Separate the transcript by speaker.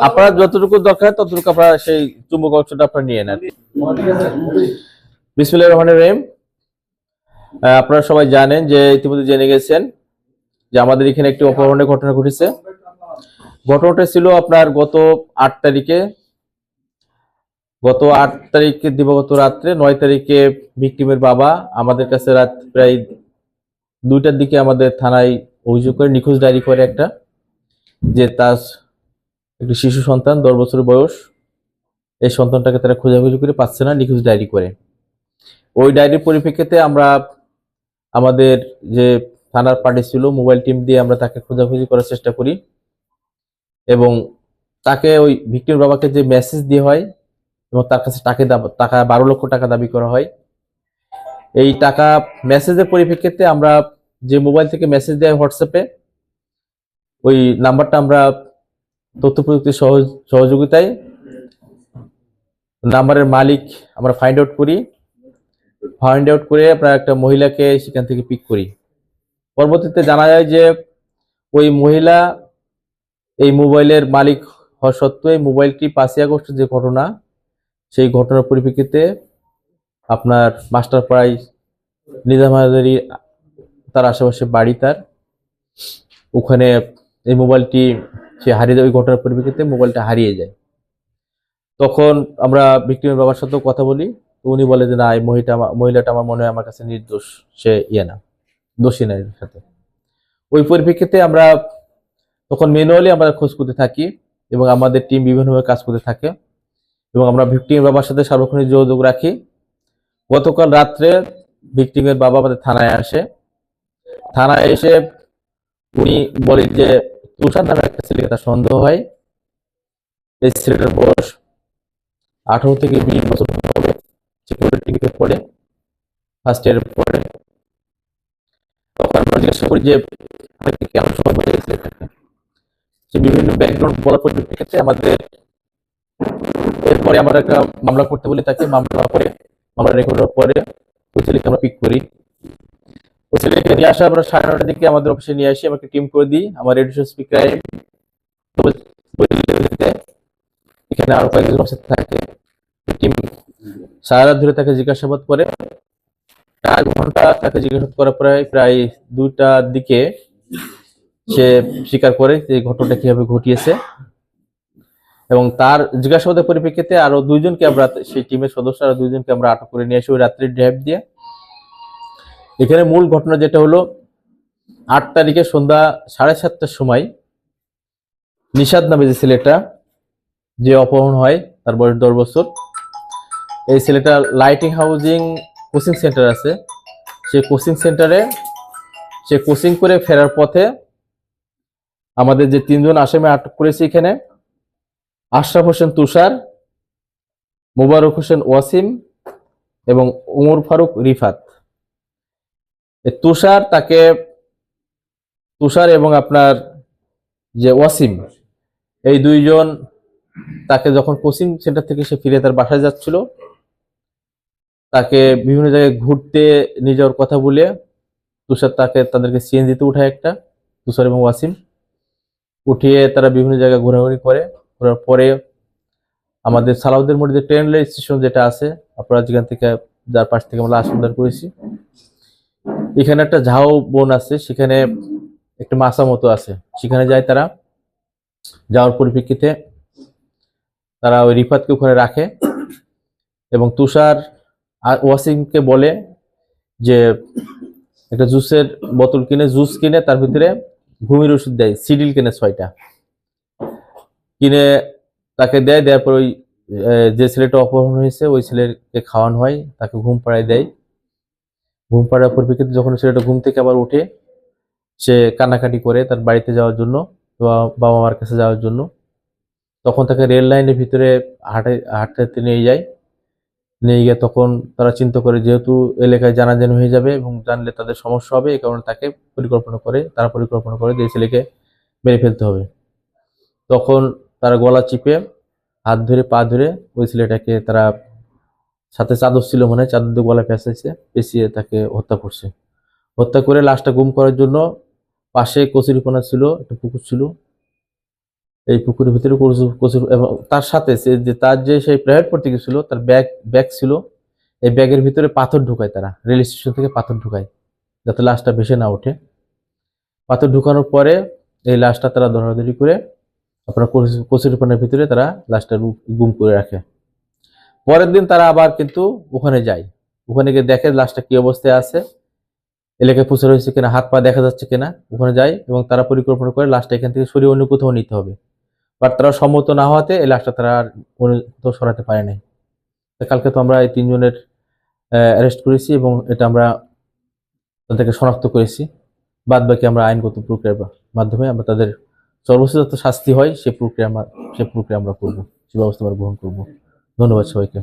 Speaker 1: আপনার যতটুকু দরকার ততটুকু আপনারা সেই চুম্বক অংশটা আপনারা নিয়ে নেন। বিসমিল্লাহ রহমানের রহিম। আহ, আপনারা সবাই জানেন যে ইতিমধ্যে জেনে গেছেন যে আমাদের এখানে একটি অপহরণের ঘটনা ঘটেছে। ঘটনাটা ছিল আপনার গত আট তারিখে গত আট তারিখে দিবাগত রাত্রে নয় তারিখে ভিকটিমের বাবা আমাদের কাছে রাত প্রায় দুইটার দিকে আমাদের থানায় অভিযোগ করে, নিখোঁজ ডায়েরি করে একটা, যে তার একটি শিশু সন্তান, দশ বছর বয়স। এই সন্তানটাকে তারা খোঁজাখুঁজি করে পাচ্ছে না, নিখোঁজ ডায়েরি করে। ওই ডায়েরির পরিপ্রেক্ষিতে আমরা আমাদের যে থানার পার্টি ছিল, মোবাইল টিম দিয়ে আমরা তাকে খোঁজাখুঁজি করার চেষ্টা করি। এবং তাকে ওই ভিক্টিম বাবাকে যে মেসেজ দিয়ে হয় এবং তার কাছে টাকা টাকা বারো লক্ষ টাকা দাবি করা হয়। এই টাকা মেসেজের পরিপ্রেক্ষিতে আমরা যে মোবাইল থেকে মেসেজ দেয় হোয়াটসঅ্যাপে ওই নাম্বারটা আমরা তথ্য প্রযুক্তির সহযোগিতায় নাম্বারের মালিক আমরা ফাইন্ড আউট করি। ফাইন্ড আউট করে আমরা একটা মহিলাকে সেখান থেকে পিক করি। পরবর্তীতে জানা যায় যে ওই মহিলা এই মোবাইলের মালিক হওয়া সত্ত্বেও এই মোবাইলটি পাঁচই আগস্ট যে ঘটনা সেই ঘটনার পরিপ্রেক্ষিতে আপনার মাস্টার প্রায় নিজামাদারি তার আশেপাশে বাড়ি তার। ওখানে এই মোবাইলটি, সে হারিয়ে যায়, ওই ঘটনার পরিপ্রেক্ষিতে মোবাইলটা হারিয়ে যায়। তখন আমরা ভিক্টিমের বাবার সাথেও কথা বলি। তো উনি বলে যে, না, এই মহিলাটা মহিলাটা আমার মনে হয় আমার কাছে নির্দোষ। সে ইয়ে না, দোষী না সাথে। ওই পরিপ্রেক্ষিতে আমরা, তখন ম্যানুয়ালি আমরা খোঁজ করতে থাকি এবং আমাদের টিম বিভিন্নভাবে কাজ করতে থাকে। এবং আমরা ভিক্টিমের বাবার সাথে সার্বক্ষণিক যোগাযোগ রাখি। গতকাল রাত্রে ভিক্টিমের বাবা আমাদের থানায় আসে। থানায় এসে উনি বলে যে, তুষার নামে একটা ছেলেকে তার সন্দেহ হয়। এই ছেলেটার বয়স আঠারো থেকে বিশ বছর হবে। সিকিউরিটিতে পড়ে ফার্স্ট ইয়ারে পড়ে। তখন আমরা জিজ্ঞাসা করি যে কেন সময় সে বিভিন্ন ব্যাকগ্রাউন্ড বলার পরিপ্রেক্ষিতে আমাদের এরপরে আমরা একটা মামলা করতে বলি, তাকে মামলা করে মামলা রেকর্ড পরে ওই আমরা পিক করি। ওই ছেলেকে নিয়ে আসা আমরা সাড়ে নটার দিকে আমাদের অফিসে নিয়ে আসি আমাকে টিম করে দিই, আমার রেডিও স্পিকার এখানে আরও কয়েকজন অফিসার থাকে টিম সারা রাত ধরে তাকে জিজ্ঞাসাবাদ করে। চার ঘণ্টা তাকে জিজ্ঞাসাবাদ করার পরে প্রায় দুইটার দিকে সে স্বীকার করে যে ঘটনাটা কীভাবে ঘটিয়েছে। এবং তার জিজ্ঞাসাবাদের পরিপ্রেক্ষিতে আরও দুইজনকে আমরা, সেই টিমের সদস্য আরও দুইজনকে আমরা আটক করে নিয়ে আসি ওই রাত্রির ড্রাইভ দিয়ে, এখানে মূল ঘটনা যেটা হলো, আট তারিখে সন্ধ্যা সাড়ে সাতটার সময় নিষাদ নামে যে ছেলেটা, যে অপহরণ হয়, তার বয়স দশ বছর, এই ছেলেটা লাইটিং হাউজিং কোচিং সেন্টার আছে। সেই কোচিং সেন্টারে সে কোচিং করে ফেরার পথে আমাদের যে তিনজন আসামি আটক করেছে এখানে আশরাফ হোসেন তুষার, মোবারক হোসেন ওয়াসিম এবং ওমর ফারুক রিফাত। তুষার তাকে, তুষার এবং আপনার যে ওয়াসিম, এই দুইজন তাকে যখন কোচিং সেন্টার থেকে সে ফিরে তার বাসায় যাচ্ছিল, তাকে বিভিন্ন জায়গায় ঘুরতে নিয়ে যাওয়ার কথা বলে তুষার তাকে তাদেরকে সিএনজিতে উঠায় একটা, তুষার এবং ওয়াসিম, উঠিয়ে তারা বিভিন্ন জায়গায় ঘোরাঘুরি করে। ঘোরার পরে আমাদের সালাউদ্দের মোড়ে যে ট্রেন রেল স্টেশন যেটা আছে, আপনারা যেখান থেকে যার পাশ থেকে আমরা উদ্ধার করেছি। এখানে একটা ঝাউ বন আছে, সেখানে একটা মাসা মতো আছে। সেখানে যায় তারা, যাওয়ার পরিপ্রেক্ষিতে তারা ওই রিফাতকে ওখানে রাখে এবং তুষার আর ওয়াসিমকে বলে যে একটা জুসের বোতল কিনে, জুস কিনে তার ভিতরে ঘুমির ওষুধ দেয়, সিডিল কিনে ছয়টা। কিনে তাকে দেয় দেওয়ার পর ওই যে ছেলেটা অপহরণ হয়েছে, ওই ছেলেকে খাওয়ানো হয়, তাকে ঘুম পাড়ায় দেয়। ঘুম পাড়ার পরিপ্রেক্ষিতে যখন ছেলেটা ঘুম থেকে আবার উঠে সে কান্নাকাটি করে তার বাড়িতে যাওয়ার জন্য বাবা মার কাছে যাওয়ার জন্য। তখন তাকে রেল লাইনের ভিতরে হাঁটে, হাঁটতে নিয়ে যায়। নিয়ে গিয়ে তখন তারা চিন্তা করে যেহেতু এলাকায় জানাজানি হয়ে যাবে এবং জানলে তাদের সমস্যা হবে, এই কারণে তাকে পরিকল্পনা করে, তারা পরিকল্পনা করে যে ছেলেকে মেরে ফেলতে হবে। তখন তারা গলা চিপে হাত ধরে, পা ধরে ওই ছেলেটাকে তারা সাথে চাদর ছিল মনে হয়, চাদর গলায় পেঁচাইছে, পেঁচিয়ে তাকে হত্যা করছে। হত্যা করে লাশটা গুম করার জন্য পাশে কচুরিপানা ছিল, একটা পুকুর ছিল। এই পুকুরের ভিতরে কচু- কচুর এবং তার সাথে সে যে, তার যে সেই প্রাইভেট পড়তে গেছিল তার ব্যাগ ব্যাগ ছিল, এই ব্যাগের ভিতরে পাথর ঢুকায় তারা, রেল স্টেশন থেকে পাথর ঢুকায়, যাতে লাশটা ভেসে না ওঠে। পাথর ঢুকানোর পরে এই লাশটা তারা ধরাধরি করে আপনার কচু- কচুরিপানার ভিতরে তারা লাশটা গুম করে রাখে। পরের দিন তারা আবার কিন্তু ওখানে যায়। ওখানে গিয়ে দেখে লাশটা কি অবস্থায় আছে, এলাকায় প্রচার হয়েছে কিনা, হাত পা দেখা যাচ্ছে কিনা, ওখানে যায় এবং তারা পরিকল্পনা করে লাশটা এখান থেকে সরিয়ে অন্য কোথাও নিতে হবে। বাট তারা সম্মত না হওয়াতে এই লাশটা তারা আর অন্য কোথাও সরাতে পারে নাই। কালকে তো আমরা এই তিনজনের অ্যারেস্ট করেছি এবং এটা আমরা তাদেরকে শনাক্ত করেছি। বাদ বাকি আমরা আইনগত প্রক্রিয়ার মাধ্যমে আমরা তাদের সর্বোচ্চ যত শাস্তি হয়, সে প্রক্রিয়া আমরা সে প্রক্রিয়া আমরা করব, সে ব্যবস্থা আমরা গ্রহণ করব। ধন্যবাদ সবাইকে।